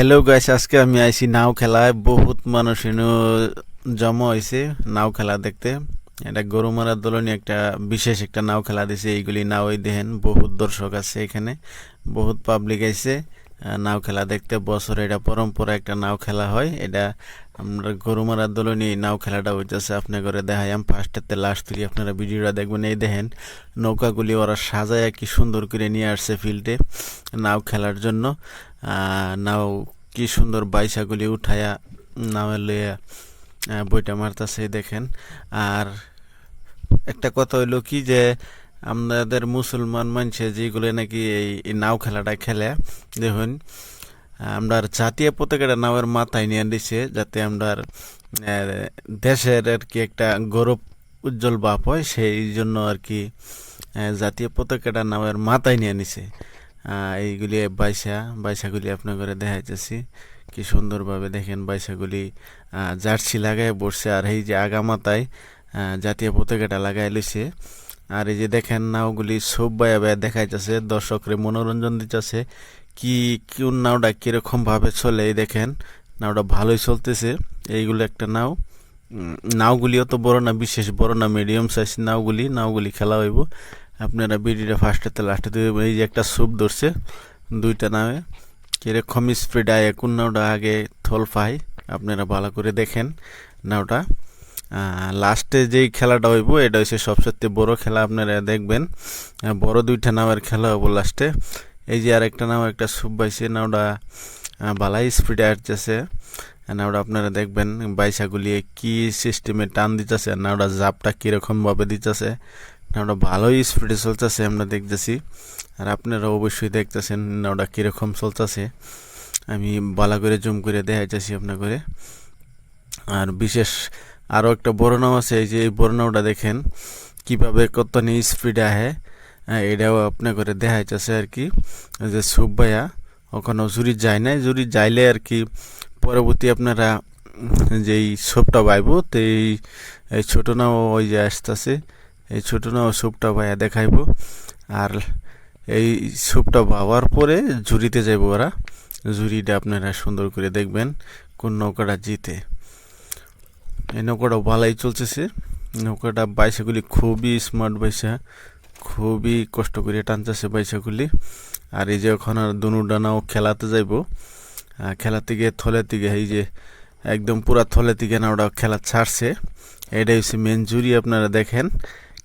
Hello guys আজকে আমি আইসি নাও খেলায়। বহুত মানুষ জমা হয়েছে নাও খেলা দেখতে। এটা গরু মারার দলনী একটা বিশেষ একটা নাও খেলা দিছে, এইগুলি নাওই দেখেন। বহুত দর্শক আছে এখানে, বহুত পাবলিক আইছে। নাও খেলা দেখতে বছরে এটা পরম্পরা একটা নাও খেলা হয়। এটা আমরা গরুমারা দলনী এই নাও খেলাটা হইতেছে আপনার করে দেখাইম ফার্স্টেতে লাস্ট থেকে আপনারা ভিডিওটা দেখবেন। এই দেখেন, নৌকাগুলি ওরা সাজায় কি সুন্দর করে নিয়ে আসছে ফিল্ডে নাও খেলার জন্য। নাও কি সুন্দর বাইসাগুলি উঠায়া নামে লইয়া বইটা মারতাছে দেখেন। আর একটা কথা হইল কি যে আমাদের মুসলমান মানুষে যেগুলো নাকি এই নাও খেলাটা খেলে, দেখুন আমরা জাতীয় পতাকাটা নামের মাথায় নিয়ে দিছে যাতে আমরা দেশের আর কি একটা গৌরব উজ্জ্বল বাপ হয়, সেই জন্য আর কি জাতীয় পতাকাটা নামের মাথায় নিয়ে নিছে এইগুলি বাইসা, বাইসাগুলি আপনার করে দেখাইতেছি। কি সুন্দরভাবে দেখেন বাইসাগুলি জার্সি লাগায় বসছে আর এই যে আগা মাথায় জাতীয় পতাকাটা লাগাই লইছে। আর এই যে দেখেন নাওগুলি সব বায়া দেখাইতেছে, দর্শকরে মনোরঞ্জন দিতেছে। কি, কোন নাওটা কীরকম ভাবে চলে এই দেখেন, নাওটা ভালোই চলতেছে। এইগুলো একটা নাও। নাওগুলি অত বড় না, বিশেষ বড় না মিডিয়াম সাইজ নাওগুলি নাওগুলি খেলা হইব। আপনারা ভিডিওটা ফার্স্টেতে লাস্টে এই যে একটা স্যুপ ধরছে, দুইটা নামে কীরকম স্পিড আয়, কোন নাওটা আগে থল পাই আপনারা ভালো করে দেখেন নাওটা। লাস্টে যেই খেলাটা হইব, এটা হচ্ছে সবচেয়ে বড় খেলা আপনারা দেখবেন। বড় দুইটা নামের খেলা হব লাস্টে এই যে আর একটা নাম, একটা সুপ পাইছে নাওটা বালাই স্পিডে আসতেছে। নাওটা আপনারা দেখবেন বাইসাগুলি কী সিস্টেমে টান দিতেছে নাওটা জাপটা কীরকম ভাবে দিতেছে। নাওটা ভালোই স্পিডে চলতেছে, আমরা দেখতেছি। আর আপনারা অবশ্যই দেখতেছেন নাওটা কীরকম চলতেছে। আমি বালা করে জুম করে দেখাইতেছি আপনার করে আর বিশেষ আরও একটা বড় আছে এই যে এই বড় দেখেন কীভাবে কত নিয়ে স্পিডে আহে হ্যাঁ, এটাও আপনার করে দেখাইতেছে আর কি যে সুপ ভাইয়া ওখানে জুরি যায় নাই জুরি যাইলে আর কি পরবর্তী আপনারা যেই সোপটা বাইব তো এই ছোটো নাও ওই যে আসতেছে এই ছোটো নাও সোপটা ভাইয়া দেখাইব আর এই সোপটা পাওয়ার পরে ঝুড়িতে যাইব ওরা ঝুড়িটা আপনারা সুন্দর করে দেখবেন কোন নৌকাটা জিতে। এই নৌকাটা ভালোই চলতেছে। নৌকাটা বাইসাগুলি খুবই স্মার্ট বাইসা খুবই কষ্ট করে টানতেছে বাইসাগুলি আর এই যে ওখানে দুনু ডানাও খেলাতে যাইব। খেলাতে গিয়ে থলে থেকে এই যে একদম পুরা থলে থেকে না ওটা খেলা ছাড়ছে। এটাই হচ্ছে মেন জুরি আপনারা দেখেন।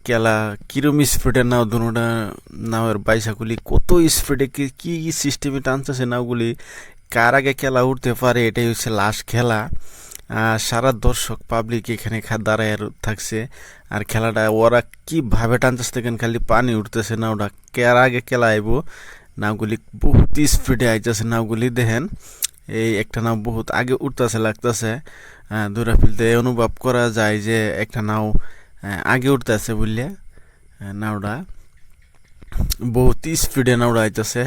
খেলা কীরম স্পিডে নাও দুটা নাওয়ের বাইসাগুলি কত স্পিডে কি, কী সিস্টেমে টানতেছে নাওগুলি কার আগে খেলা উঠতে পারে, এটাই হচ্ছে লাস্ট খেলা। সারা দর্শক পাবলিক এখানে দাঁড়ায় থাকছে। আর খেলাটা ওরা কীভাবে টানতেছে দেখেন, খালি পানি উঠতেছে না ওটা কার আগে খেলা আইব নাওগুলি বহুত স্পিডে আইতেছে, নাওগুলি দেখেন। এই একটা নাও বহুত আগে উঠতেছে, লাগতেছে। দূরা ফিলতে অনুভব করা যায় যে একটা নাও আগে উঠতেছে বুঝলে? নাওটা বহুত স্পিডে নাওটা আইতেছে।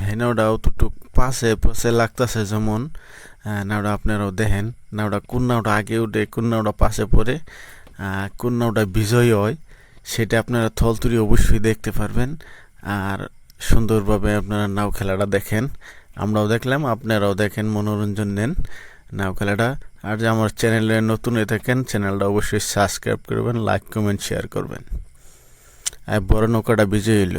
হ্যাঁ নাওটা অতটুক পাশে পাশে লাগতেছে যেমন। নাওটা আপনারাও দেখেন। নাওটা কোন নাওটা আগে উঠে, কোন নাওটা পাশে পড়ে কোন নাওটা বিজয়ী হয়, সেটা আপনারা থলতুরি অবশ্যই দেখতে পারবেন। আর সুন্দরভাবে আপনারা নাও খেলাটা দেখেন। আমরাও দেখলাম, আপনারাও দেখেন, মনোরঞ্জন নেন নাও খেলাটা। আর যে আমার চ্যানেলে নতুন হয়ে থাকেন, চ্যানেলটা অবশ্যই সাবস্ক্রাইব করবেন, লাইক, কমেন্ট, শেয়ার করবেন। আর বড় নৌকাটা বিজয়ী হইল।